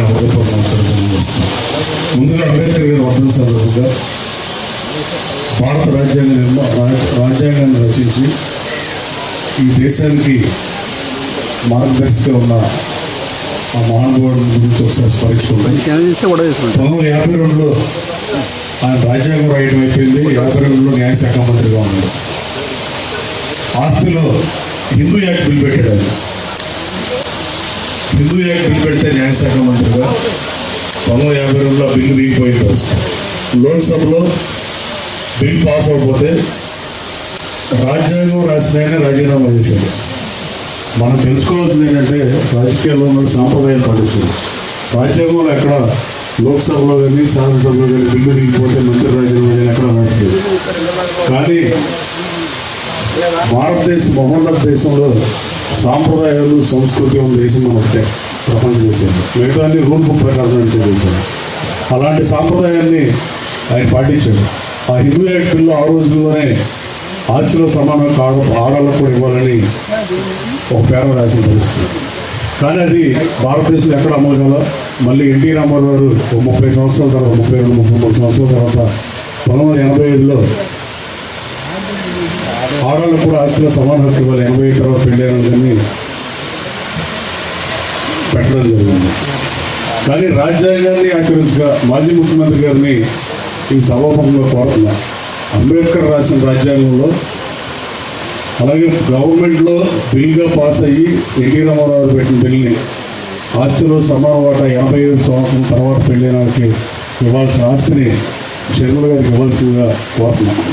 అందరికీ హృదయపూర్వక నమస్కారం ముందుగా అంబేద్కర్ గారి వర్ధన సందర్భంగా భారత రాజ్యాంగ నిర్మా రాజ్- రాజ్యాంగాన్ని రచించి ఈ దేశానికి మార్గదర్శిగా ఉన్న ఆ మహానుభావుడి గురించి ఒకసారి స్మరించుకుంటాం పంతొమ్మిది యాభై రెండులో ఆయన రాజ్యాంగం రాయడం అయిపోయింది. యాభై రెండులో న్యాయశాఖ మంత్రిగా ఉన్నాడు. ఆస్తిలో హిందూ యాక్ట్ బిల్ పెట్టాడు ఆయన. హిందూ యాక్ట్ బిల్ పెడితే న్యాయశాఖ మంత్రిగా పంతొమ్మిది యాభై రెండులో బిల్లు వీగిపోయింది లోక్సభలో బిల్ పాస్ అవ్వకపోతే రాజ్యాంగం రాసిన రాజీనామా చేశారు. మనం తెలుసుకోవాల్సింది ఏంటంటే రాజకీయాల్లో ఉన్న సాంప్రదాయాలు పాటించారు రాజ్యాంగంలో ఎక్కడ లోక్సభలో కానీ శాసనసభలో కానీ బిల్లు దిగిపోతే మంత్రి రాజీనామా చేయాలి ఎక్కడ రాసుకోలేదు కానీ భారతదేశ మహోన్నత దేశంలో సాంప్రదాయాలు సంస్కృతి ఉన్న దేశం మన ఒకటే ప్రపంచ దేశంలో మిగతా అన్ని రూల్ బుక్ ప్రకారం నడిచే అలాంటి సాంప్రదాయాన్ని ఆయన పాటించాడు. ఆ హిందూ యాక్ట్ బిల్లు ఆ రోజుల్లోనే ఆస్తిలో సమానం కాడ ఆడాలకు కూడా ఇవ్వాలని ఒక పేరు రాసిన పరిస్థితి కానీ అది భారతదేశంలో ఎక్కడ అమలు కాల? మళ్ళీ ఎన్టీ రామారావు గారు ఒక ముప్పై సంవత్సరాల తర్వాత ముప్పై రెండు ముప్పై మూడు సంవత్సరాల తర్వాత పంతొమ్మిది వందల ఎనభై ఐదులో ఆస్తిలో సమాన హక్కు ఇవ్వాలి. ఎనభై ఐదు తర్వాత అనేది పెట్టడం జరిగింది. కానీ రాజ్యాంగాన్ని ఆచరించగా మాజీ ముఖ్యమంత్రి గారిని ఈ సభాముఖంగా కోరుతున్నా. అంబేద్కర్ రాసిన రాజ్యాంగంలో అలాగే గవర్నమెంట్లో బిల్గా పాస్ అయ్యి ఎన్టీ రామారావు పెట్టిన బిల్ని ఆస్తిలో సమాన వాటా ఎనభై ఐదు సంవత్సరం తర్వాత పెళ్ళినానికి ఇవ్వాల్సిన ఆస్తిని షర్మిల గారికి ఇవ్వాల్సిందిగా కోరుతున్నాను